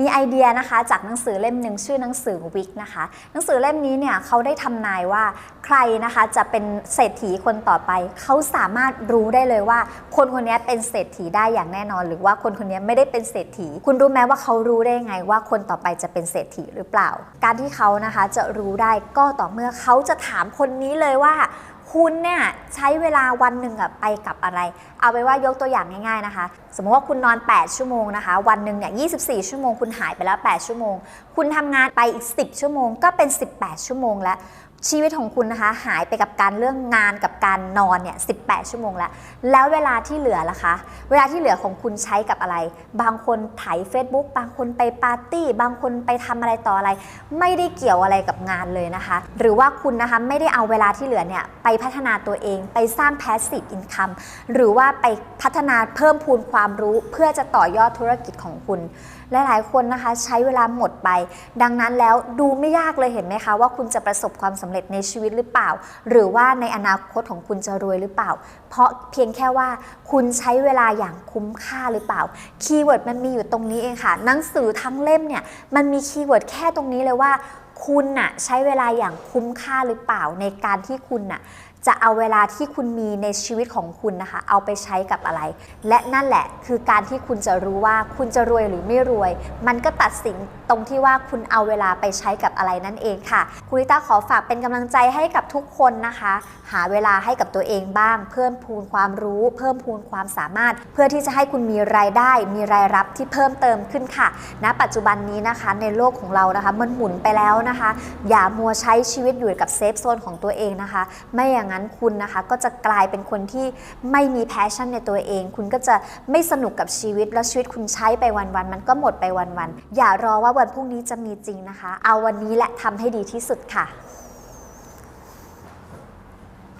มีไอเดียนะคะจากหนังสือเล่มหนึ่งชื่อหนังสือวิกนะคะ หนังสือเล่มนี้เนี่ยเขาได้ทำนายว่า รนะคะจะเป็นเศรษฐีคนต่อไป เขาสามารถรู้ได้เลยว่า คนคนนี้เป็นเศรษฐีได้อย่างแน่นอน หรือว่าคนคนนี้ไม่ได้เป็นเศรษฐี คุณรู้ไหมว่าเขารู้ได้ไงว่าคนต่อไปจะเป็นเศรษฐีหรือเปล่า การที่เขานะคะจะรู้ได้ก็ต่อเมื่อเขาจะถามคนนี้เลยว่าคุณเนี่ยใช้เวลาวันหนึ่งอะไปกับอะไร เอาไปว่ายกตัวอย่างง่ายๆนะคะ สมมติว่าคุณนอน 8 ชั่วโมงนะคะ วันหนึ่งเนี่ย24 ชั่วโมง คุณหายไปแล้ว 8 ชั่วโมง คุณทำงานไปอีก 10 ชั่วโมง ก็เป็น 18 ชั่วโมงแล้ว ชีวิตของคุณนะคะ หายไปกับการเรื่องงานกับการนอนเนี่ย 18 ชั่วโมงแล้ว แล้วเวลาที่เหลือล่ะคะ เวลาที่เหลือของคุณใช้กับอะไร บางคนไถ Facebook บางคนไปปาร์ตี้ บางคนไปทำอะไรต่ออะไร ไม่ได้เกี่ยวอะไรกับงานเลยนะคะ หรือว่าคุณนะคะไม่ได้เอาเวลาที่เหลือเนี่ยไปพัฒนาตัวเอง ไปสร้าง passive income หรือว่าไปพัฒนาเพิ่มพูนความรู้เพื่อจะต่อยอดธุรกิจของคุณ หลายๆ คนนะคะใช้เวลาหมดไป ดังนั้นแล้วดูไม่ยากเลยเห็นไหมคะ ว่าคุณจะประสบความสำเร็จในชีวิตหรือเปล่า หรือว่าในอนาคตของคุณจะรวยหรือเปล่า เพราะเพียงแค่ว่าคุณใช้เวลาอย่างคุ้มค่าหรือเปล่า คีย์เวิร์ดมันมีอยู่ตรงนี้เองค่ะ หนังสือทั้งเล่มเนี่ยมันมีคีย์เวิร์ดแค่ตรงนี้เลยว่าคุณน่ะใช้เวลาอย่างคุ้มค่าหรือเปล่าในการที่คุณน่ะจะเอาเวลาที่คุณมีในชีวิตของคุณนะคะ เอาไปใช้กับอะไร และนั่นแหละคือการที่คุณจะรู้ว่าคุณจะรวยหรือไม่รวย มันก็ตัดสินตรงที่ว่าคุณเอาเวลาไปใช้กับอะไรนั่นเองค่ะคุณลิต้าขอฝากเป็นกำลังใจให้กับทุกคนนะคะ หาเวลาให้กับตัวเองบ้าง เพิ่มพูนความรู้ เพิ่มพูนความสามารถ เพื่อที่จะให้คุณมีรายได้ มีรายรับที่เพิ่มเติมขึ้นค่ะณปัจจุบันนี้นะคะในโลกของเรานะคะ มันหมุนไปแล้วนะคะ อย่ามัวใช้ชีวิตอยู่กับเซฟโซนของตัวเองนะคะ ไม่อย่างนั้นคุณนะคะ ก็จะกลายเป็นคนที่ไม่มีแพชชั่นในตัวเอง คุณก็จะไม่สนุกกับชีวิต แล้วชีวิตคุณใช้ไปวันๆมันก็หมดไปวันๆอย่ารอว่าวันพรุ่งนี้จะมีจริงนะคะ เอาวันนี้แหละทำให้ดีที่สุดค่ะ